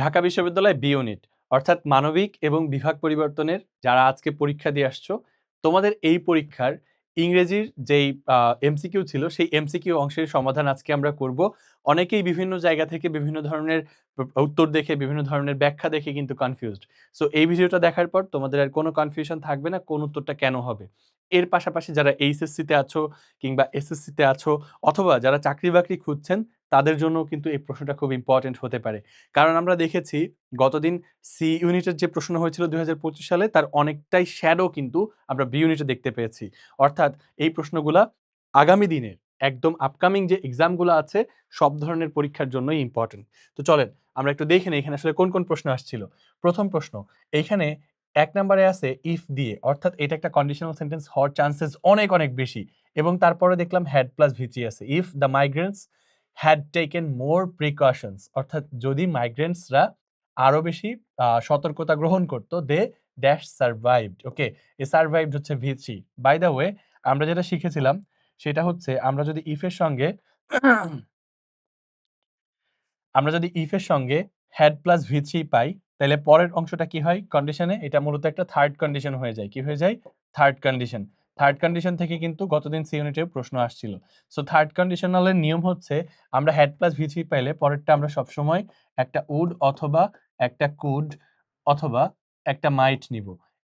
ঢাকা বিশ্ববিদ্যালয় B unit অর্থাৎ মানবিক এবং বিভাগ পরিবর্তনের যারা আজকে পরীক্ষা দিয়ে আসছো, তোমাদের এই পরীক্ষার ইংরেজির যেই এমসিকিউ ছিল, সেই এমসিকিউ অংশের সমাধান আজকে আমরা করব। অনেকেই বিভিন্ন জায়গা থেকে বিভিন্ন ধরনের উত্তর দেখে, বিভিন্ন ধরনের ব্যাখ্যা দেখে কিন্তু কনফিউজড সো এই ভিডিওটা দেখার পর তোমাদের আর কোনো কনফিউশন থাকবে না, কোন উত্তরটা কেন হবে। এর পাশাপাশি যারা এইচএসসিতে আছো কিংবা এসএসসিতে আছো, অথবা যারা চাকরি বাকরি খুঁজছেন তাদের জন্য কিন্তু এই প্রশ্নটা খুব ইম্পর্টেন্ট হতে পারে। কারণ আমরা দেখেছি গতদিন সি ইউনিটের যে প্রশ্ন হয়েছিল দুই হাজার পঁচিশ সালে, তার অনেকটাই শ্যাডো কিন্তু আমরা বি ইউনিটে দেখতে পেয়েছি। অর্থাৎ এই প্রশ্নগুলা আগামী দিনের একদম আপকামিং যে এক্সামগুলো আছে, সব ধরনের পরীক্ষার জন্যই ইম্পর্টেন্ট তো চলেন, আমরা একটু দেখে নিই এখানে আসলে কোন কোন প্রশ্ন আসছিল। প্রথম প্রশ্ন এইখানে এক নম্বরে আছে ইফ দিয়ে, অর্থাৎ এটা একটা কন্ডিশনাল সেন্টেন্স হওয়ার চান্সেস অনেক অনেক বেশি। এবং তারপরে দেখলাম হ্যাড প্লাস ভিচি আছে। If the migrants had taken more precautions অর্থাৎ যদি মাইগ্রেন্টসরা আরও বেশি সতর্কতা গ্রহণ করতো they dash survived okay a survived হচ্ছে ভিচি বাই দ্য ওয়ে আমরা যেটা শিখেছিলাম, সেটা হচ্ছে আমরা যদি ইফের সঙ্গে, আমরা যদি ইফের সঙ্গে হ্যাড প্লাস ভিচি পাই, তাহলে পরের অংশটা কি হয়? কন্ডিশনে এটা মূলত একটা থার্ড কন্ডিশন হয়ে যায়। কি হয়ে যায়? থার্ড কন্ডিশন থার্ড কন্ডিশন থেকে কিন্তু গতদিন সি ইউনিটের প্রশ্ন আসছিল। সো থার্ড কন্ডিশনালের নিয়ম হচ্ছে আমরা হ্যাড প্লাস ভিচি পাইলে পরেরটা আমরা সবসময় একটা উড অথবা একটা কুড অথবা একটা মাইট নিব।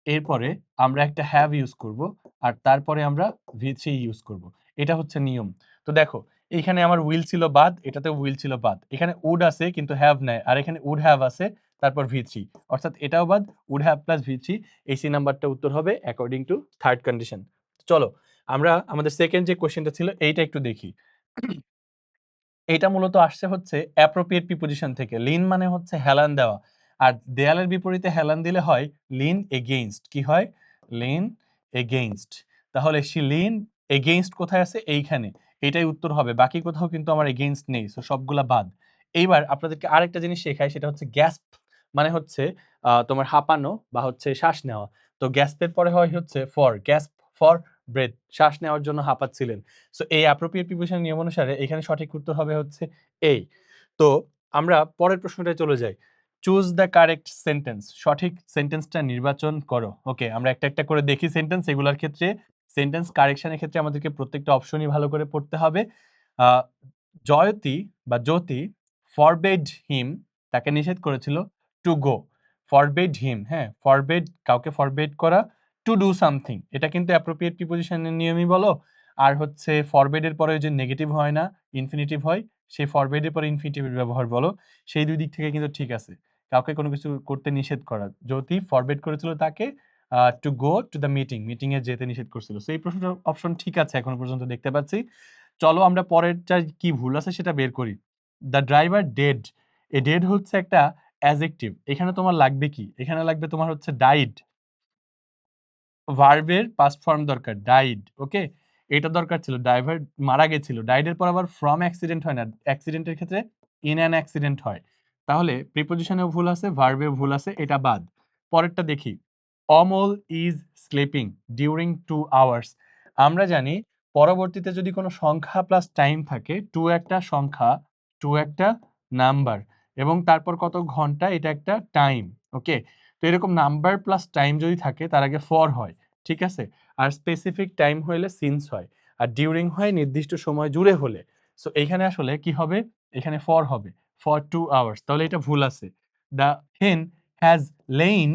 এরপরে আমরা একটা হ্যাভ ইউজ করব আর তারপরে আমরা ভিচি ইউজ করব। এটা হচ্ছে নিয়ম। তো দেখো এখানে আমার উইল ছিল বাদ এটাতে উইল ছিল বাদ। এখানে উড আছে কিন্তু হ্যাভ নাই, আর এখানে উড হ্যাভ আছে, তারপর ভি থ্রি অর্থাৎ এটাও বাদ would have plus V three এই সি নাম্বারটা উত্তর হবে অ্যাকর্ডিং টু থার্ড কন্ডিশন চলো, আমরা আমাদের সেকেন্ড যে কোশ্চেনটা ছিল, এইটা একটু দেখি। এটা মূলত আসছে হচ্ছে অ্যাপ্রোপ্রিয়েট প্রিপোজিশন থেকে। লিন মানে হচ্ছে হেলান দেওয়া। আর দেয়ালের বিপরীতে হেলান দিলে হয় লিন এগেইনস্ট কি হয়? লিন এগেইনস্ট তাহলে সে লিন এগেইনস্ট কোথায় আছে? এইখানে। এটাই উত্তর হবে। বাকি কোথাও কিন্তু আমার এগেইনস্ট নেই সো সবগুলা বাদ। এইবার আপনাদেরকে আরেকটা জিনিস শেখাই, সেটা হচ্ছে গ্যাসপ মানে হচ্ছে তোমার হাঁপানো বা হচ্ছে শ্বাস নেওয়া। তো গ্যাসপের পরে হয় হচ্ছে ফর গ্যাসপ ফর ব্রেথ শ্বাস নেওয়ার জন্য হাঁপাচ্ছিলেন। সো এই অ্যাপ্রোপ্রিয়েট প্রিপোজিশন নিয়ম অনুসারে এখানে সঠিক উত্তর হবে হচ্ছে এই তো, আমরা পরের প্রশ্নটায় চলে যাই। চুজ দ্য কারেক্ট সেন্টেন্স সঠিক সেন্টেন্সটা নির্বাচন করো। ওকে আমরা একটা একটা করে দেখি সেন্টেন্স এগুলোর ক্ষেত্রে। সেন্টেন্স কারেকশনের ক্ষেত্রে আমাদেরকে প্রত্যেকটা অপশনই ভালো করে পড়তে হবে। জয়তী বা জ্যোতি ফরবেড হিম তাকে নিষেধ করেছিল টু গো ফরবেড হিম হ্যাঁ? ফরবেড কাউকে ফরবেড করা টু ডু সামথিং এটা কিন্তু অ্যাপ্রোপ্রিয়েট প্রিপোজিশনের নিয়মই বলো? আর হচ্ছে ফরবেডের পরে যে নেগেটিভ হয় না ইনফিনিটিভ হয়, সেই ফরবেডের পরে ইনফিনিটিভের ব্যবহার বলো। সেই দুই দিক থেকে কিন্তু ঠিক আছে। কাউকে কোনো কিছু করতে নিষেধ করা। যদি ফরবেড করেছিল তাকে to go to the meeting মিটিংয়ে যেতে নিষেধ করছিল। সেই এই প্রশ্নটার অপশন ঠিক আছে এখনও পর্যন্ত দেখতে পাচ্ছি। চলো আমরা পরেরটা কি ভুল আছে সেটা বের করি। The driver dead a dead হচ্ছে একটা অ্যাজেক্টিভ এখানে তোমার লাগবে কি? এখানে লাগবে তোমার হচ্ছে ডাইড ভার্বের পাস্ট ফর্ম দরকার ডাইড ওকে এটা দরকার ছিল ড্রাইভার মারা গেছিল ডাইডের পর আবার ফ্রম অ্যাক্সিডেন্ট হয় না অ্যাক্সিডেন্টের ক্ষেত্রে ইন অ্যান অ্যাক্সিডেন্ট হয়। তাহলে প্রিপোজিশনেও ভুল আছে ভার্বেও ভুল আছে, এটা বাদ। পরেরটা দেখি, Amal is sleeping during two hours আমরা জানি, পরবর্তীতে যদি কোনো সংখ্যা প্লাস টাইম থাকে টু একটা সংখ্যা টু একটা নাম্বার এবং তারপর কত ঘণ্টা, এটা একটা টাইম ওকে এরকম নাম্বার প্লাস টাইম যদি থাকে, তার আগে ফর হয়, ঠিক আছে? আর স্পেসিফিক টাইম হলে সিন্স হয়, আর ডিউরিং হয় নির্দিষ্ট সময় জুড়ে হলে। সো এখানে আসলে কি হবে? এখানে ফর হবে ফর টু আওয়ার্স তাহলে এটা ভুল আছে। The hen has laid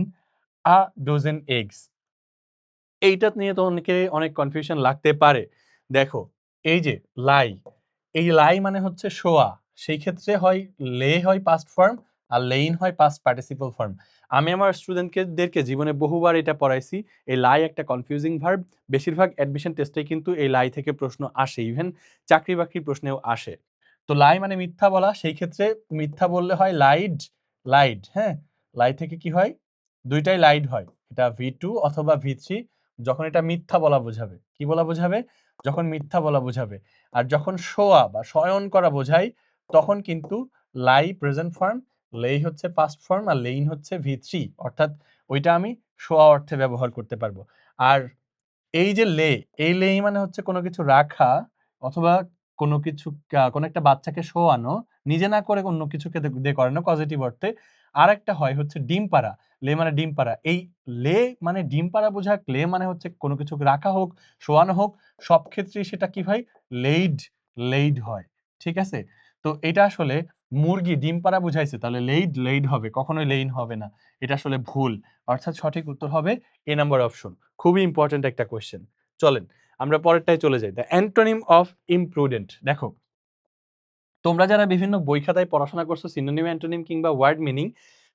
a dozen eggs এইটা নিয়ে তো অনেকে, অনেক কনফিউশন লাগতে পারে। দেখো, এই যে লাই এই লাই মানে হচ্ছে শোয়া, সেই ক্ষেত্রে হয়, লে হয় পাস্ট ফর্ম আর লেইন হয় পাস পার্টিসিপল ফর্ম আমি আমার স্টুডেন্টদেরকে জীবনে বহুবার এটা পড়াইছি, এই লাই একটা কনফিউজিং ভার্ব বেশিরভাগ অ্যাডমিশন টেস্টে কিন্তু এই লাই থেকে প্রশ্ন আসে ইভেন চাকরি বাকরির প্রশ্নেও আসে। তো লাই মানে মিথ্যা বলা, সেই ক্ষেত্রে মিথ্যা বললে হয় লাইড লাইড হ্যাঁ? লাই থেকে কি হয়? দুইটাই লাইড হয়, এটা ভি টু অথবা ভি থ্রি যখন এটা মিথ্যা বলা বোঝাবে। কি বলা বোঝাবে? যখন মিথ্যা বলা বোঝাবে। আর যখন শোয়া বা শয়ন করা বোঝায়, তখন কিন্তু লাই প্রেজেন্ট ফর্ম লেই হচ্ছে পাস্ট ফর্ম আর লেইন হচ্ছে ভি থ্রি অর্থাৎ ওইটা আমি শোয়া অর্থে ব্যবহার করতে পারব। আর এই যে লে, এই লেই মানে হচ্ছে কোনো কিছু রাখা অথবা কোনো কিছু কোনো একটা বাচ্চাকে শোয়ানো নিজে না করে অন্য কিছুকে দিয়ে করে না পজিটিভ অর্থে। আর একটা হয় হচ্ছে ডিম পাড়া, লে মানে ডিম পাড়া। এই লে মানে ডিম পাড়া বোঝা লে মানে হচ্ছে কোনো কিছু রাখা হোক শোয়ানো হোক সব ক্ষেত্রেই সেটা কি হয় লেইড লেইড হয়, ঠিক আছে? তো এটা আসলে মুরগি ডিম পাড়া বুঝাইছে, তাহলে লেইড লেইড হবে, কখনোই লেইন হবে না। এটা আসলে ভুল। অর্থাৎ সঠিক উত্তর হবে এ নাম্বার অপশন। খুবই ইম্পর্ট্যান্ট একটা কোয়েশ্চেন চলেন, আমরা পরেরটায় চলে যাই। দ্য অ্যান্টোনিম অফ ইমপ্রুডেন্ট দেখো, তোমরা যারা বিভিন্ন বই খাতায় পড়াশোনা করছ সিনোনিম অ্যান্টোনিম কিংবা ওয়ার্ড মিনিং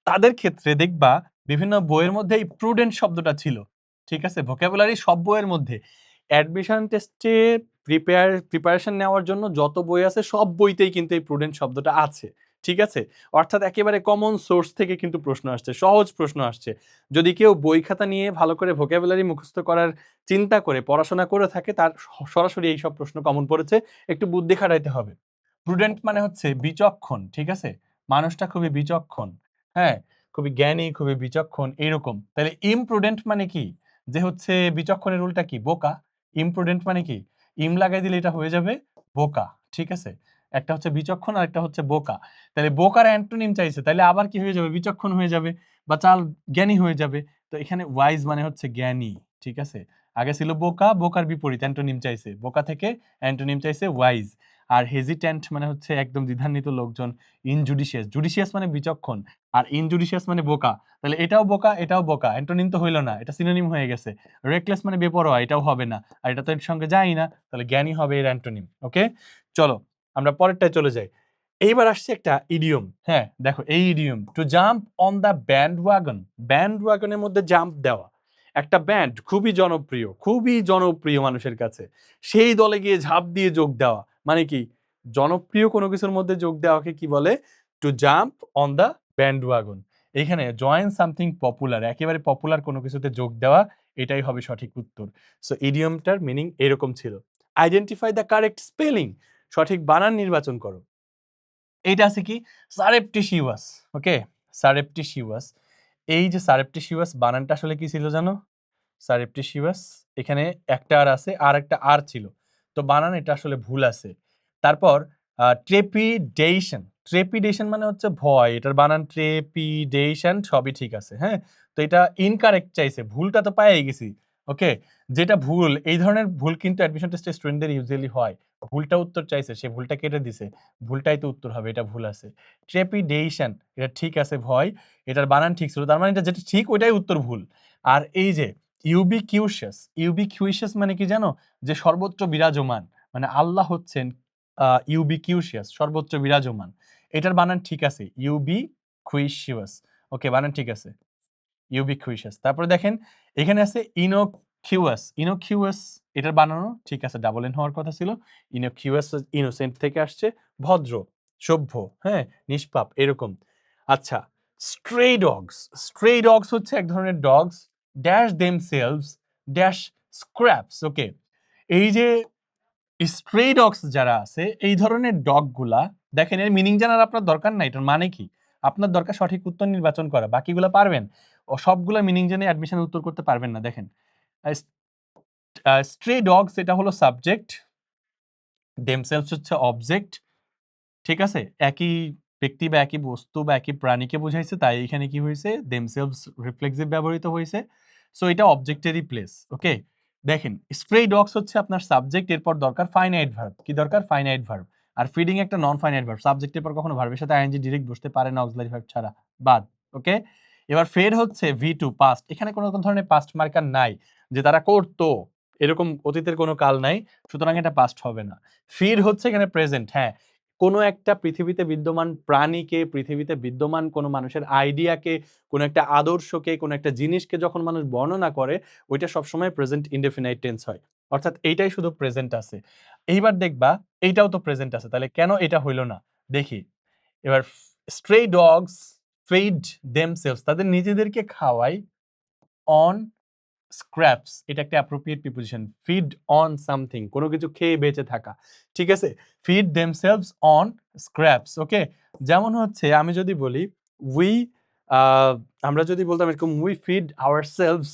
তাদের ক্ষেত্রে দেখবা বিভিন্ন বইয়ের মধ্যে এই প্রুডেন্ট শব্দটা ছিল। ঠিক আছে? ভোকাবুলারি সব বইয়ের মধ্যে। অ্যাডমিশন টেস্টে প্রিপেয়ার প্রিপারেশন নেওয়ার জন্য যত বই আছে, সব বইতেই কিন্তু এই প্রুডেন্ট শব্দটা আছে, ঠিক আছে? অর্থাৎ একেবারে কমন সোর্স থেকে কিন্তু প্রশ্ন আসছে, সহজ প্রশ্ন আসছে। যদি কেউ বই খাতা নিয়ে ভালো করে ভোকাবুলারি মুখস্থ করার চিন্তা করে, পড়াশোনা করে থাকে, তার সরাসরি এই সব প্রশ্ন কমন পড়েছে, একটু বুদ্ধি খাটাইতে হবে। প্রুডেন্ট মানে হচ্ছে বিচক্ষণ, ঠিক আছে? মানুষটা খুবই বিচক্ষণ হ্যাঁ? খুবই জ্ঞানী, খুবই বিচক্ষণ, এরকম। তাহলে ইমপ্রুডেন্ট মানে কি? যে হচ্ছে বিচক্ষণের উল্টা কি? বোকা। ইমপ্রুডেন্ট মানে কি? ইম লাগাই দিলে এটা হয়ে যাবে বোকা, ঠিক আছে? একটা হচ্ছে বিচক্ষণ আর একটা হচ্ছে বোকা। তাহলে বোকার অ্যান্টোনিম চাইছে, তাহলে আবার কি হয়ে যাবে? বিচক্ষণ হয়ে যাবে বা চাল জ্ঞানী হয়ে যাবে। তো এখানে ওয়াইজ মানে হচ্ছে জ্ঞানী, ঠিক আছে? আগে ছিল বোকা, বোকার বিপরীত অ্যান্টোনিম চাইছে। বোকা থেকে অ্যান্টোনিম চাইছে ওয়াইজ আর হেজিট্যান্ট মানে হচ্ছে একদম দ্বিধান্বিত লোকজন ইনজুডিশিয়াস জুডিশিয়াস মানে বিচক্ষণ আর ইনজুডিশিয়াস মানে বোকা। তাহলে এটাও বোকা এটাও বোকা। অ্যান্টোনিম তো হইল না, এটা সিনোনিম হয়ে গেছে। রেকলেস মানে বেপরোয়া, এটাও হবে না। আর এটা তো এর সঙ্গে যায় না, তাহলে জ্ঞানী হবে এর অ্যান্টোনিম ওকে চলো, আমরা পরেরটায় চলে যাই। এইবার আসছে একটা ইডিয়ম হ্যাঁ দেখো, এই idiom to jump on the bandwagon band ওয়াগনের মধ্যে জাম্প দেওয়া। একটা ব্যান্ড খুবই জনপ্রিয় খুবই জনপ্রিয় মানুষের কাছে। সেই দলে গিয়ে ঝাঁপ দিয়ে যোগ দেওয়া। মানে কি? জনপ্রিয় কোনো কিছুর মধ্যে যোগ দেওয়াকে কি বলে? To jump on the bandwagon এখানে জয়েন সামথিং পপুলার একেবারে পপুলার কোনো কিছুতে যোগ দেওয়া, এটাই হবে সঠিক উত্তর। সো ইডিয়মটার মিনিং এরকম ছিল। আইডেন্টিফাই দ্য কারেক্ট স্পেলিং সঠিক বানান নির্বাচন করো। এইটা আছে কি? সারেপটিসিউয়াস ওকে সারেপটিসিউয়াস এই যে সারেপটিসিউয়াস বানানটা আসলে কি ছিল জানো? সারেপটিসিউয়াস এখানে একটা আর আছে আর একটা আর ছিল। তো বানান, এটা আসলে ভুল আছে। তারপর ট্রেপিডেশন ট্রেপিডেশন মানে হচ্ছে ভয়, এটার বানান ট্রেপিডেশন সবই ঠিক আছে হ্যাঁ? তো এটা ইনকারেক্ট চাইছে, ভুলটা তো পাই গেছি ওকে যেটা ভুল, এই ধরনের ভুল কিন্তু অ্যাডমিশন টেস্টে স্টুডেন্টদের ইউজুয়ালি হয়। ভুলটা উত্তর চাইছে, সে ভুলটা কেটে দিছে, ভুলটাই তো উত্তর হবে, এটা ভুল আছে। ট্রেপিডেশন এটা ঠিক আছে ভয়, এটার বানান ঠিক ছিল, তার মানে এটা যেটা ঠিক, ওইটাই উত্তর ভুল। আর এই যে ইউবিকিউশাস ইউবিকিউশাস মানে কি জানো? যে সর্বোচ্চ বিরাজমান। মানে আল্লাহ হচ্ছেন ইউবিকিউশিয়াস সর্বোচ্চ বিরাজমান। এটার বানান ঠিক আছে ইউবি খুইশিয়াস ওকে, বানান ঠিক আছে ইউবিকুইশাস তারপরে দেখেন, এখানে আছে ইনোকিউয়াস ইনোকিউয়াস এটার বানানো ঠিক আছে ডাবল এন হওয়ার কথা ছিল। ইনোকিউয়াস ইনোসেন্ট থেকে আসছে, ভদ্র, সভ্য হ্যাঁ নিষ্পাপ, এরকম। আচ্ছা স্ট্রে ডগস স্ট্রে ডগস হচ্ছে এক ধরনের dogs dash themselves dash scraps okay এই যে স্ট্রে ডগস যারা আছে, এই ধরনের ডগগুলা দেখেন, এর মিনিং জানার আপনার দরকার নাই, এটার মানে কি? আপনার দরকার সঠিক উত্তর নির্বাচন করা, বাকিগুলো পারবেন? ও সবগুলো মিনিং জেনে অ্যাডমিশন উত্তর করতে পারবেন না, দেখেন। স্ট্রে ডগস এটা হলো সাবজেক্ট দেম দেমসেলস হচ্ছে অবজেক্ট ঠিক আছে? একই ব্যক্তি বা একই বস্তু বা একই প্রাণীকে বোঝাইছে, তাই এখানে কি হয়েছে দেমসেলস রিফ্লেক্সিভ ব্যবহৃত হয়েছে সো এটা অবজেক্টেরই প্লেস ওকে দেখেন স্প্রে ডগস হচ্ছে আপনার সাবজেক্ট এরপর দরকার ফাইনাইট ভার্ব কি দরকার? ফাইনাইট ভার্ব আর ফিডিং একটা নন ফাইনাইট ভার্ব সাবজেক্টের পর কখনো ভার্বের সাথে আইএনজি ডিরেক্ট বসতে পারে না অক্সিলারি ভার্ব ছাড়া, বাদ ওকে এবার ফের হচ্ছে ভি টু পাস্ট এখানে কোনো কোনো ধরনের পাস্ট মার্কার নাই, যে তারা করতো। এরকম অতীতের কোনো কাল নাই, সুতরাং এটা পাস্ট হবে না। ফির হচ্ছে এখানে প্রেজেন্ট হ্যাঁ। কোনো একটা পৃথিবীতে বিদ্যমান প্রাণীকে, পৃথিবীতে বিদ্যমান কোনো মানুষের আইডিয়াকে কোনো একটা আদর্শকে, কোনো একটা জিনিসকে যখন মানুষ বর্ণনা করে, ওইটা সবসময় প্রেজেন্ট ইনডেফিনাইট টেন্স হয়। অর্থাৎ এইটাই শুধু প্রেজেন্ট আছে। এইবার দেখবা, এইটাও তো প্রেজেন্ট আছে। তাহলে কেন এটা হইল না? দেখি। এবার স্ট্রে ডগস ফেড দেমসেলস তাদের নিজেদেরকে খাওয়াই অন স্ক্র্যাপস এটা একটা appropriate preposition feed on something কোনো কিছু খেয়ে বেঁচে থাকা, ঠিক আছে? Feed themselves on scraps okay যেমন হচ্ছে, আমি যদি বলি উই আমরা যদি বলতাম এরকম we feed ourselves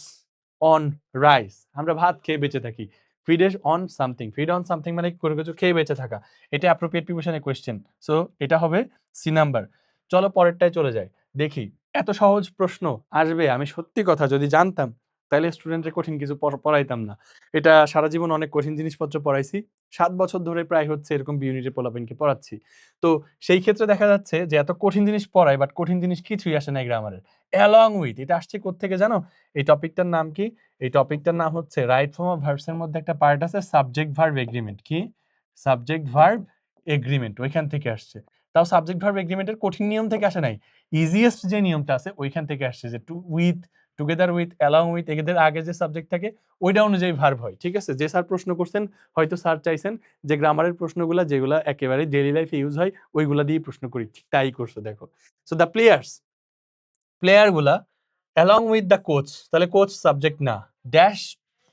on rice আমরা ভাত খেয়ে বেঁচে থাকি। Feed feeds on something feed on something মানে কোনো কিছু খেয়ে বেঁচে থাকা, এটা অ্যাপ্রোপ্রিয়েট প্রিপোজিশনের কোয়েশ্চেন সো এটা হবে সি নাম্বার চলো পরেরটায় চলে যাই, দেখি, এত সহজ প্রশ্ন আসবে, আমি সত্যি কথা যদি জানতাম তাহলে স্টুডেন্টের কঠিন কিছু পড়- পড়াইতাম না। এটা সারা জীবন অনেক কঠিন জিনিসপত্র পড়াইছি। সাত বছর ধরে প্রায় হচ্ছে এরকম বি ইউনিটের পোলাপেনকে পড়াচ্ছি। তো সেই ক্ষেত্রে দেখা যাচ্ছে যে এত কঠিন জিনিস পড়াই বাট কঠিন জিনিস কিছুই আসে না গ্রামারের অ্যালং উইথ এটা আসছে থেকে জানো? এই টপিকটার নাম কি? এই টপিকটার নাম হচ্ছে রাইট ফর্ম অফ ভার্বসের মধ্যে একটা পার্ট আছে সাবজেক্ট ভার্ব এগ্রিমেন্ট কি? সাবজেক্ট ভার্ব এগ্রিমেন্ট ওইখান থেকে আসছে। তাও সাবজেক্ট ভার্ব এগ্রিমেন্টের কঠিন নিয়ম থেকে আসে নাই। ইজিয়েস্ট যে নিয়মটা আছে, ওইখান থেকে আসছে যে to with together with along with এদের আগে যে সাবজেক্ট থাকে, ওইটা অনুযায়ী ভার্ব হয়, ঠিক আছে? যে স্যার প্রশ্ন করছেন, হয়তো স্যার চাইছেন যে গ্রামারের প্রশ্নগুলো যেগুলো একেবারে ডেইলি লাইফে ইউজ হয়, ওইগুলা দিয়ে প্রশ্ন করি তাই করছ দেখো। সো দ্য প্লেয়ার্স প্লেয়ারগুলা অ্যালং উইথ দ্য কোচ তাহলে কোচ সাবজেক্ট না dash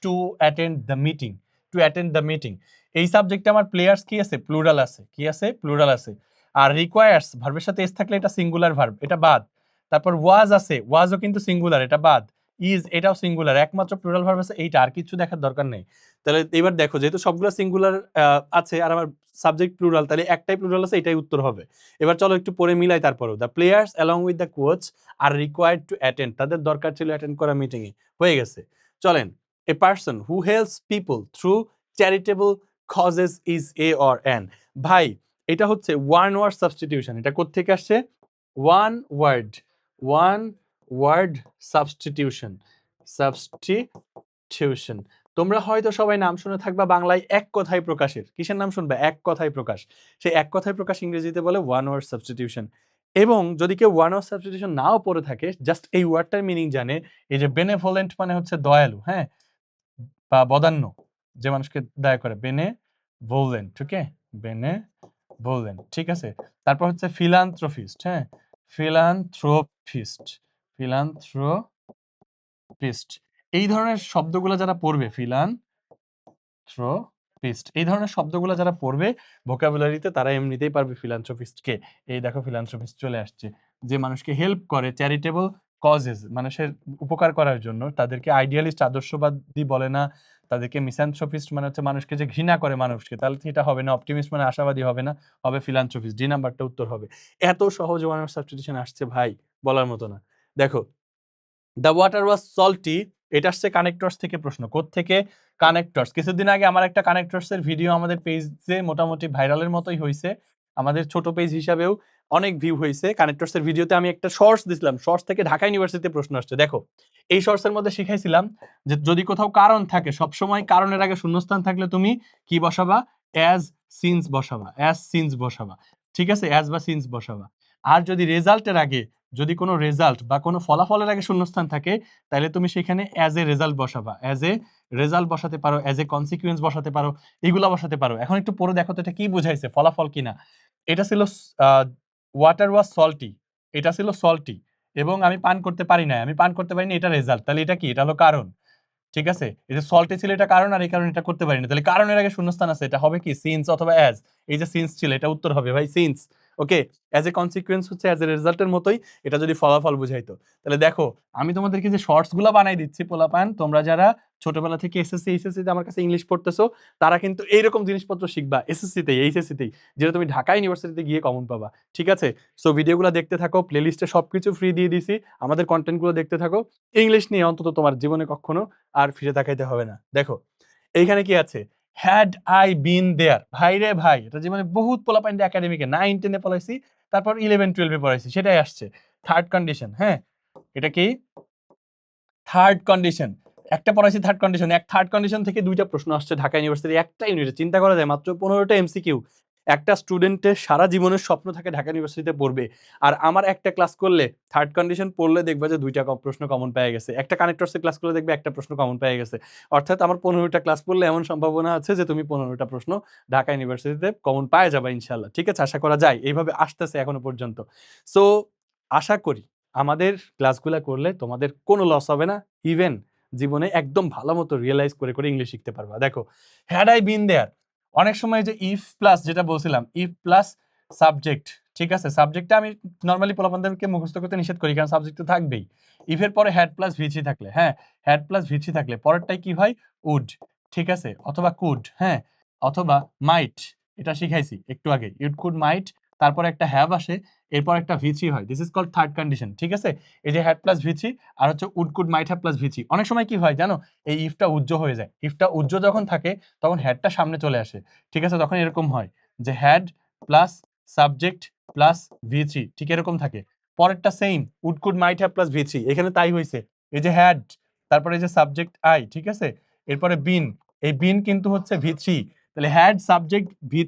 to attend the meeting to attend the meeting এই সাবজেক্টে আমার প্লেয়ার্স কি আছে? প্লুরাল আছে, কি আছে? প্লুরাল আছে। আর রিকোয়ার্স ভার্বের সাথে এস থাকলে এটা সিঙ্গুলার ভার্ব এটা বাদ। তারপর ওয়াজ আছে, ওয়াজও কিন্তু সিঙ্গুলার এটা বাদ। ইজ এটাও সিঙ্গুলার একমাত্র প্লুরাল ভার্ব আছে, এইটা আর কিছু দেখার দরকার নেই। তাহলে এবার দেখো, যেহেতু সবগুলো সিঙ্গুলার আছে আর আমার সাবজেক্ট প্লুরাল তাহলে একটাই প্লুরাল আছে, এটাই উত্তর হবে। এবার চলো একটু পরে মিলাই তারপরও। The players along with the coach are required to attend তাদের দরকার ছিল অ্যাটেন্ড করা মিটিংয়ে হয়ে গেছে। চলেন a person who helps people through charitable causes is a or an ভাই, এটা হচ্ছে ওয়ান ওয়ার্ড সাবস্টিটিউশন এটা কোত্থেকে আসছে? One word one word substitution substitution তোমরা হয়তো সবাই নাম শুনে থাকবা বাংলায় এক কথায় প্রকাশের। কিসের নাম শুনবে? এক কথায় প্রকাশ। সেই এক কথায় প্রকাশ ইংরেজিতে বলে ওয়ান ওয়ার্ড সাবস্টিটিউশন এবং যদি কেউ ওয়ান ওয়ার্ড সাবস্টিটিউশন নাও পড়ে থাকে জাস্ট এই ওয়ার্ডটার মিনিং জানে, এই যে বেনেভোলেন্ট মানে হচ্ছে দয়ালু হ্যাঁ? বা বদান্য, যে মানুষকে দয়া করে। বেনে ভোলেন্ট আছে বেনে ভোলেন্ট ঠিক আছে? তারপর হচ্ছে ফিলান্থ্রোফিস্ট হ্যাঁ? ফিলান্থ্রোফিস্ট ফিলান্থ্রোপিস্ট। এই ধরনের শব্দগুলো যারা পড়বে ফিলান থ্রোপিস্ট এই ধরনের শব্দগুলো যারা পড়বে ভোকাবুলারিতে তারা এমনিতেই পারবে ফিলান্থ্রোপিস্টকে। এই দেখো ফিলান্থ্রোপিস্ট চলে আসছে। যে মানুষকে হেল্প করে চ্যারিটেবল কজেস মানুষের উপকার করার জন্য, তাদেরকে আইডিয়ালিস্ট আদর্শবাদী বলে না তাদেরকে মিসান্থ্রোপিস্ট মানে হচ্ছে মানুষকে যে ঘৃণা করে মানুষকে, তাহলে সেটা হবে না। অপটিমিস্ট মানে আশাবাদী হবে না, হবে ফিলান্থ্রোপিস্ট ডি নাম্বারটা উত্তর হবে। এত সহজ ওয়ান সাবস্টিটিউশন আসছে ভাই, বলার মতো না। দেখো দ্য ওয়াটার ওয়াজ সল্টি এটা আসছে কানেক্টরস থেকে প্রশ্ন থেকে কানেক্টরস কিছুদিন আগে আমার একটা কানেক্টরসের ভিডিও আমাদের পেজে মোটামুটি ভাইরালের মতোই হয়েছে আমাদের ছোট পেজ হিসাবেও অনেক ভিউ হয়েছে কানেক্টরস এর ভিডিওতে আমি একটা শর্টস দিছিলাম। শর্টস থেকে ঢাকা ইউনিভার্সিটিতে প্রশ্ন আসছে। দেখো, এই শর্টস এর মধ্যে শিখাইছিলাম যে যদি কোথাও কারণ থাকে, সবসময় কারণের আগে শূন্যস্থান থাকলে তুমি কি বসাবা? অ্যাজ সিন্স বসাবা। অ্যাজ সিন্স বসাবা। ঠিক আছে? অ্যাজ বা সিন্স বসাবা। আর যদি রেজাল্টের আগে, যদি কোনো রেজাল্ট বা কোনো ফলাফলের আগে শূন্যস্থান থাকে, তাহলে তুমি সেখানে অ্যাজ এ রেজাল্ট বসাবা। অ্যাজ এ রেজাল্ট বসাতে পারো অ্যাজ এ কনসিকুয়েন্স বসাতে পারো, এগুলা বসাতে পারো। এখন একটু পরে দেখো তো এটা কি বুঝাইছে, ফলাফল কিনা। এটা ছিল ওয়াটার ওয়াজ সল্টি এটা ছিল সল্টি এবং আমি পান করতে পারি না আমি পান করতে পারিনি, এটা রেজাল্ট তাহলে এটা কি? এটা হলো কারণ। ঠিক আছে? যে সল্টে ছিল এটা কারণ আর এই কারণে এটা করতে পারিনি। তাহলে কারণের আগে শূন্যস্থান আছে। এটা হবে কি? সিন্স অথবা অ্যাজ এই যে সিন্স ছিল, এটা উত্তর হবে। ভাই since okay as a consequence হচ্ছে অ্যাজ এ রেজাল্টের মতোই এটা যদি ফলাফল বুঝাইতো তাহলে দেখো, আমি তোমাদেরকে যে শর্টসগুলো বানাই দিচ্ছি পোলাপান, তোমরা যারা ছোটবেলা থেকে এসএসসি এইচএসসি তে আমার কাছে ইংলিশ পড়তেছো, তারা কিন্তু এইরকম জিনিসপত্র শিখবা এসএসসি তে এইচএসসি তেই যেটা তুমি ঢাকা ইউনিভার্সিটিতে গিয়ে কমন পাবা, ঠিক আছে? সো ভিডিওগুলো দেখতে থাকো প্লেলিস্টে সবকিছু ফ্রি দিয়ে দিছি, আমাদের কন্টেন্টগুলো দেখতে থাকো ইংলিশ নিয়ে অন্তত তোমার জীবনে কখনো আর ফিরে তাকাইতে হবে না। দেখো, এইখানে কি আছে? হ্যাড আই বিন দেয়ার ভাই রে ভাই, এটা যে জীবনে বহুত পোলাপাইন্ড একাডেমিকে নাইন টেনে পড়াইছি, তারপর ইলেভেন টুয়েলভে পড়াইছি, সেটাই আসছে। থার্ড কন্ডিশন হ্যাঁ? এটা কি? থার্ড কন্ডিশন একটা পড়াইছি থার্ড কন্ডিশন এক থার্ড কন্ডিশন থেকে দুইটা প্রশ্ন আসছে ঢাকা ইউনিভার্সিটি একটা ইউনিটে চিন্তা করা যায়, মাত্র পনেরোটা এমসিকিউ একটা স্টুডেন্টের সারা জীবনের স্বপ্ন থাকে ঢাকা ইউনিভার্সিটিতে পড়বে। আর আমার একটা ক্লাস করলে থার্ড কন্ডিশন পড়লে দেখবে যে দুইটা প্রশ্ন কমন পেয়ে গেছে। একটা কানেক্টরসের ক্লাস করলে দেখবে একটা প্রশ্ন কমন পেয়ে গেছে। অর্থাৎ আমার পনেরোটা ক্লাস করলে এমন সম্ভাবনা আছে যে তুমি পনেরোটা প্রশ্ন ঢাকা ইউনিভার্সিটিতে কমন পায় যাবে ইনশাল্লাহ ঠিক আছে? আশা করা যায়। এইভাবে আসতেছে এখনও পর্যন্ত। সো আশা করি আমাদের ক্লাসগুলো করলে তোমাদের কোনো লস হবে না। ইভেন জীবনে একদম ভালো মতো রিয়েলাইজ করে করে ইংলিশ শিখতে পারবা। দেখো হ্যাড আই বিন দেয়ার অনেক সময় যে ইফ প্লাস যেটা বলছিলাম ইফ প্লাস সাবজেক্ট ঠিক আছে? সাবজেক্টটা আমি নর্মালি পোলাপানদেরকে মুখস্থ করতে নিষেধ করি, কারণ সাবজেক্ট তো থাকবেই। ইফের পরে হ্যাড প্লাস ভিচি থাকলে হ্যাঁ? হ্যাড প্লাস ভিচি থাকলে পরেরটাই কি হয়? উড ঠিক আছে? অথবা কুড হ্যাঁ? অথবা মাইট এটা শিখাইছি একটু আগে। ইউড কুড মাইট তারপর একটা হ্যাভ আসে, এরপর একটা ভিচি হয়। This is called third condition ঠিক আছে? এই যে হ্যাড প্লাস ভিচি আর হচ্ছে would could might have plus ভিচি অনেক সময় কি হয় জানো? এই ইফটা উজ্জ্ব হয়ে যায়। ইফটা উজ্জ্ব যখন থাকে, তখন হ্যাডটা সামনে চলে আসে, ঠিক আছে? তখন এরকম হয় যে হ্যাড প্লাস সাবজেক্ট প্লাস ভিচি ঠিক এরকম থাকে। পরেরটা same would could might have plus ভিচি এখানে তাই হয়েছে এই যে হ্যাড তারপরে এই যে সাবজেক্ট আই ঠিক আছে? এরপরে বিন এই বিন কিন্তু হচ্ছে ভি তাহলে হ্যাড সাবজেক্ট ভি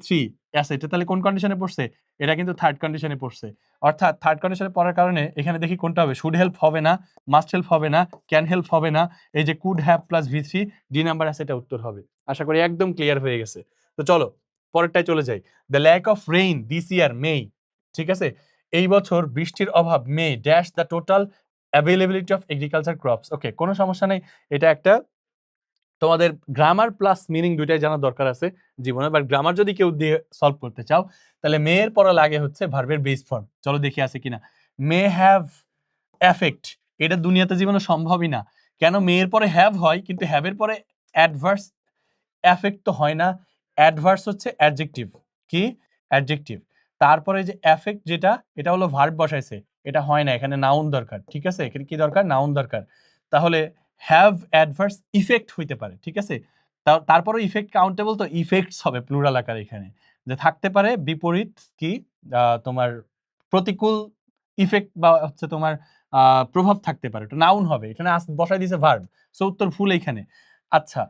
আছে, এটা তাহলে কোন কন্ডিশনে পড়ছে? এটা কিন্তু থার্ড কন্ডিশনে পড়ছে। অর্থাৎ থার্ড কন্ডিশনে পড়ার কারণে এখানে দেখি কোনটা হবে? শুড হেল্প হবে না মাস্ট হেল্প হবে না ক্যান হেল্প হবে না, এই যে could have plus V three D number আছে, এটা উত্তর হবে। আশা করি একদম ক্লিয়ার হয়ে গেছে। তো চলো, পরেরটায় চলে যাই। The lack of rain this year may ঠিক আছে? এই বছর বৃষ্টির অভাব may dash the total availability of agriculture crops okay কোনো সমস্যা নেই। এটা একটা তোমাদের গ্রামার প্লাস মিনিং দুইটাই জানা দরকার আছে জীবনে। বাট গ্রামার যদি কেউ দিয়ে সলভ করতে চাও, তাহলে মেয়ের পরে লাগে হচ্ছে ভার্বের বেস ফর্ম চলো দেখি আছে কিনা। মে হ্যাভ এফেক্ট এটা দুনিয়াতে জীবনে সম্ভবই না। কেন মেয়ের পরে হ্যাভ হয়, কিন্তু হ্যাভের পরে অ্যাডভার্স এফেক্ট তো হয় না। অ্যাডভার্স হচ্ছে অ্যাডজেক্টিভ কি? অ্যাডজেক্টিভ তারপরে যে এফেক্ট যেটা, এটা হলো ভার্ব বসাইছে। এটা হয় না, এখানে নাউন দরকার। ঠিক আছে? এখানে কি দরকার? নাউন দরকার। তাহলে হ্যাভ অ্যাডভার্স ইফেক্ট হইতে পারে, ঠিক আছে? তারপরে ইফেক্ট কাউন্টেবল তো ইফেক্টস হবে প্লুরাল আকার এখানে। যে থাকতে পারে বিপরীত কি? তোমার প্রতিকূল ইফেক্ট বা হচ্ছে তোমার প্রভাব থাকতে পারে। এটা নাউন হবে। এখানে বসাই দিয়েছে ভার্ব সো উত্তর ফুল এইখানে আচ্ছা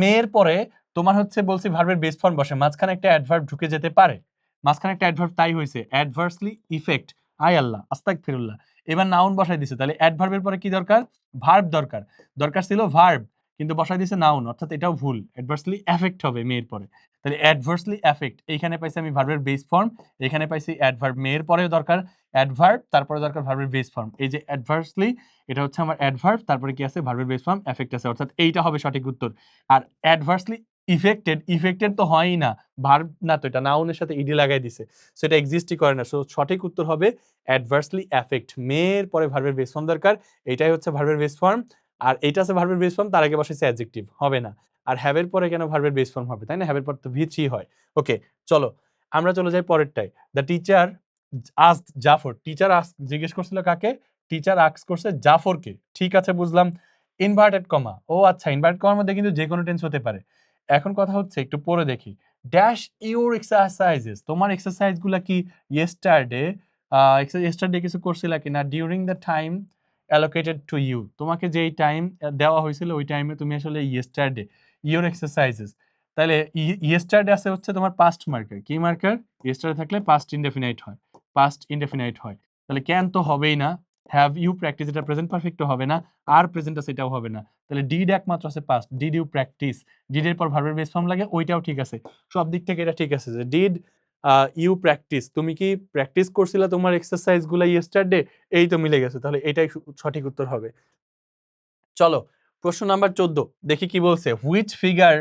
মেয়ের পরে তোমার হচ্ছে বলছি ভার্বের বেস ফর্ম বসে, মাঝখানে একটা অ্যাডভার্ব ঢুকে যেতে পারে। মাঝখানে একটা অ্যাডভার্ব তাই হয়েছে অ্যাডভার্সলি ইফেক্ট আই আল্লাহ আস্তাক ফিরুল্লাহ এবার নাউন বসাই দিছে, তাহলে অ্যাডভার্বের পরে কি দরকার? ভার্ব দরকার। দরকার ছিল ভার্ব কিন্তু বসাই দিছে নাউন অর্থাৎ এটাও ভুল। অ্যাডভার্সলি এফেক্ট হবে মেয়ের পরে। তাহলে অ্যাডভার্সলি এফেক্ট এইখানে পাইছি আমি ভার্বের বেস ফর্ম এখানে পাইছি অ্যাডভার্ব মেয়ের পরেও দরকার। অ্যাডভার্ব তারপরে দরকার ভার্বের বেস ফর্ম এই যে অ্যাডভার্সলি এটা হচ্ছে আমার অ্যাডভার্ব তারপরে কি আছে? ভার্বের বেস ফর্ম এফেক্ট আছে। অর্থাৎ এইটা হবে সঠিক উত্তর। আর অ্যাডভার্সলি ইফেক্টেড ইফেক্টেড তো হয়ই না। ভার্ব না তো এটা নাউনের সাথে ইডি লাগাই দিছে। সেটা এক্সিস্টই করে না। সো সঠিক উত্তর হবে অ্যাডভার্সলি এফেক্ট মেয়ের পরে ভার্বের বেস ফর্ম দরকার। এটাই হচ্ছে ভার্বের বেস ফর্ম আর এটা আছে ভার্বের বেস ফর্ম তার আগে বসেছে অ্যাডজেক্টিভ হবে না। আর হ্যাভের পরে কেন ভার্বের বেস ফর্ম হবে? তাই না? হ্যাভের পর তো ভি থ্রি হয়। ওকে চলো, আমরা চলে যাই পরেরটায়। The teacher as Jafar teacher as জিজ্ঞেস করছিল কাকে? টিচার আক্স করছে জাফরকে ঠিক আছে, বুঝলাম। ইনভার্টেড কমা ও আচ্ছা ইনভার্টেড কমার মধ্যে কিন্তু যে কোনো টেন্স হতে পারে। এখন কথা হচ্ছে একটু পরে দেখি। ড্যাশ ইউর এক্সারসাইজেস তোমার এক্সারসাইজগুলা কি ইয়েস্টারডে ইয়েস্টারডে কিছু করছিলা কিনা? During the time allocated to you তোমাকে যেই টাইম দেওয়া হয়েছিল, ওই টাইমে তুমি আসলে ইয়েস্টারডে ইউর এক্সারসাইজেস তাহলে ইয়েস্টারডে আছে হচ্ছে তোমার পাস্ট মার্কার কি মার্কার ইয়েস্টারডে থাকলে পাস্ট ইনডেফিনাইট হয়। পাস্ট ইনডেফিনাইট হয়। তাহলে ক্যান তো হবেই না। হ্যাভ ইউ প্র্যাকটিস এটা প্রেজেন্ট পারফেক্টও হবে না, আর প্রেজেন্ট আছে এটাও হবে না। তাহলে ডিড একমাত্র আছে পাস্ট ডিড ইউ প্র্যাকটিস ডিডের পর ভার্বের বেস ফর্ম লাগে, ওইটাও ঠিক আছে। সব দিক থেকে এটা ঠিক আছে যে ডিড ইউ প্র্যাকটিস তুমি কি প্র্যাকটিস করছিলে তোমার এক্সারসাইজগুলা ইয়েস্টারডে এই তো মিলে গেছে, তাহলে এটাই সঠিক উত্তর হবে। চলো, প্রশ্ন নাম্বার চোদ্দ, দেখি কি বলছে? Which figure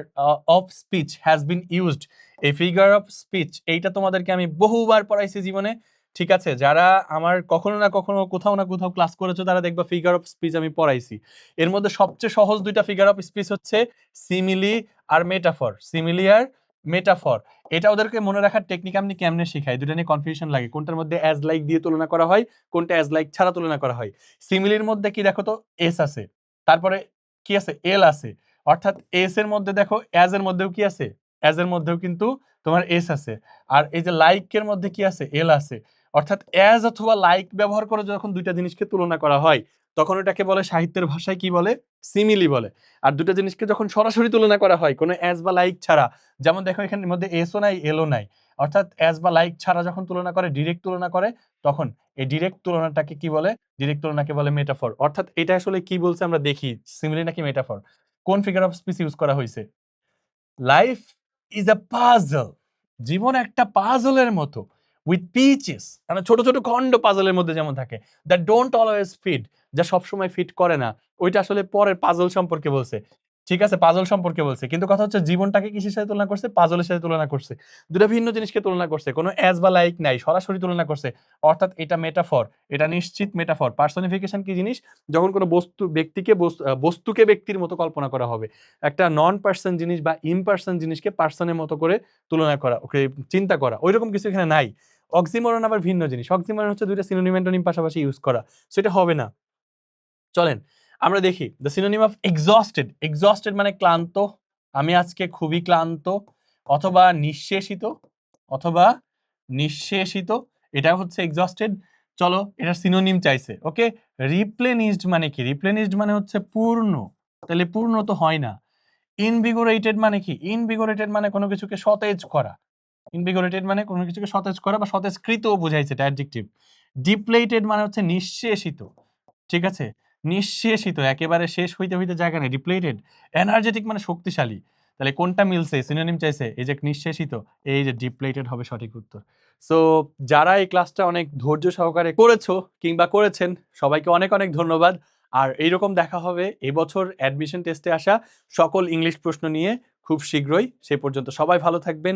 of speech has been used এই ফিগার অফ স্পিচ এইটা তোমাদেরকে আমি বহুবার পড়াইছি জীবনে। ঠিক আছে, যারা আমার কখনো না কখনো কোথাও না কোথাও ক্লাস করেছ, তারা দেখবা ফিগার অফ স্পিচ আমি পড়াইছি। এর মধ্যে সবচেয়ে সহজ দুইটা ফিগার অফ স্পিচ হচ্ছে সিমিলি আর মেটাফর সিমিলি আর মেটাফর এটা ওদেরকে মনে রাখার টেকনিক আমি কেমনে শিখাই? দুটা নিয়ে কনফিউশন লাগে। কোনটার মধ্যে অ্যাজ লাইক দিয়ে তুলনা করা হয়, কোনটা অ্যাজ লাইক ছাড়া তুলনা করা হয়। সিমিলির মধ্যে কি দেখো তো এস আছে। তারপরে কি আছে? এল আছে। অর্থাৎ এস এর মধ্যে দেখো অ্যাজ এর মধ্যেও কি আছে? অ্যাজ এর মধ্যেও কিন্তু তোমার এস আছে। আর এই যে লাইকের মধ্যে কি আছে? এল আছে। অর্থাৎ অ্যাজ অথবা লাইক ব্যবহার করে যখন দুইটা জিনিসকে তুলনা করা হয়, তখন এটাকে বলে সাহিত্যের ভাষায় কি বলে? সিমিলি বলে। আর দুটো জিনিসকে যখন সরাসরি তুলনা করা হয়, কোনো অ্যাজ বা লাইক ছাড়া, যেমন দেখো এখানের মধ্যে এসও নাই এলও নাই, অর্থাৎ অ্যাজ বা লাইক ছাড়া যখন তুলনা করে ডিরেক্ট তুলনা করে, তখন এই ডিরেক্ট তুলনাটাকে কি বলে? ডিরেক্ট তুলনাকে বলে মেটাফর অর্থাৎ এটা আসলে কি বলছে আমরা দেখি সিমিলি নাকি মেটাফর কোন ফিগার অফ স্পিচ ইউজ করা হয়েছে লাইফ ইজ আ পাজল জীবন একটা পাজলের মতো। উইথ পিচেস মানে ছোট ছোট খণ্ড পাজলের মধ্যে যেমন থাকে দ্যাট ডোন্ট অলওয়েজ ফিট যা সবসময় ফিট করে না, ওইটা আসলে পরের পাজল সম্পর্কে বলছে। ঠিক আছে পাজল সম্পর্কে বলছে, কিন্তু কথা হচ্ছে জীবনটাকে কিসের সাথে তুলনা করছে? পাজলের সাথে তুলনা করছে। দুটা ভিন্ন জিনিসকে তুলনা করছে, কোনো অ্যাজ বা লাইক নাই, সরাসরি তুলনা করছে। অর্থাৎ এটা মেটাফর এটা নিশ্চিত মেটাফর পার্সনিফিকেশন কি জিনিস? যখন কোনো বস্তু, ব্যক্তিকে বস্তু- বস্তুকে ব্যক্তির মতো কল্পনা করা হবে, একটা নন পার্সন জিনিস বা ইমপার্সন জিনিসকে পার্সনের মতো করে তুলনা করা, ওকে চিন্তা করা, ওইরকম কিছু এখানে নাই। অক্সিমরন আবার ভিন্ন জিনিস। অক্সিমরন হচ্ছে দুইটা সিনোনিম অ্যান্টোনিম পাশাপাশি ইউজ করা। সেটা হবে না। চলেন, আমরা দেখি। The synonym of exhausted exhausted মানে ক্লান্ত, আমি আজকে খুবই ক্লান্ত, অথবা নিঃশেষিত অথবা নিঃশেষিত, এটা হচ্ছে এক্সস্টেড চলো, এটা সিনোনিম চাইছে ওকে রিপ্লেনিসড মানে কি? রিপ্লেনিসড মানে হচ্ছে পূর্ণ। তাহলে পূর্ণ তো হয় না। ইনভিগোরেটেড মানে কি? ইনভিগোরেটেড মানে কোনো কিছুকে সতেজ করা। ইনভিগোরেটেড মানে কোনো কিছুকে সতেজ করা বা সতেজকৃত বোঝাইছে এটা অ্যাডজেক্টিভ ডিপ্লেটেড মানে হচ্ছে নিঃশেষিত, ঠিক আছে? নিঃশেষিত, একেবারে শেষ হইতে হইতে জায়গা নেই। ডিপ্লেটেড এনার্জেটিক মানে শক্তিশালী। তাহলে কোনটা মিলছে? সিনোনিম চাইছে, এই যে নিঃশেষিত, এই যে ডিপ্লেটেড হবে সঠিক উত্তর। সো যারা এই ক্লাসটা অনেক ধৈর্য সহকারে করেছ কিংবা করেছেন, সবাইকে অনেক অনেক ধন্যবাদ। আর এইরকম দেখা হবে এবছর অ্যাডমিশন টেস্টে আসা সকল ইংলিশ প্রশ্ন নিয়ে খুব শীঘ্রই। সেই পর্যন্ত সবাই ভালো থাকবেন।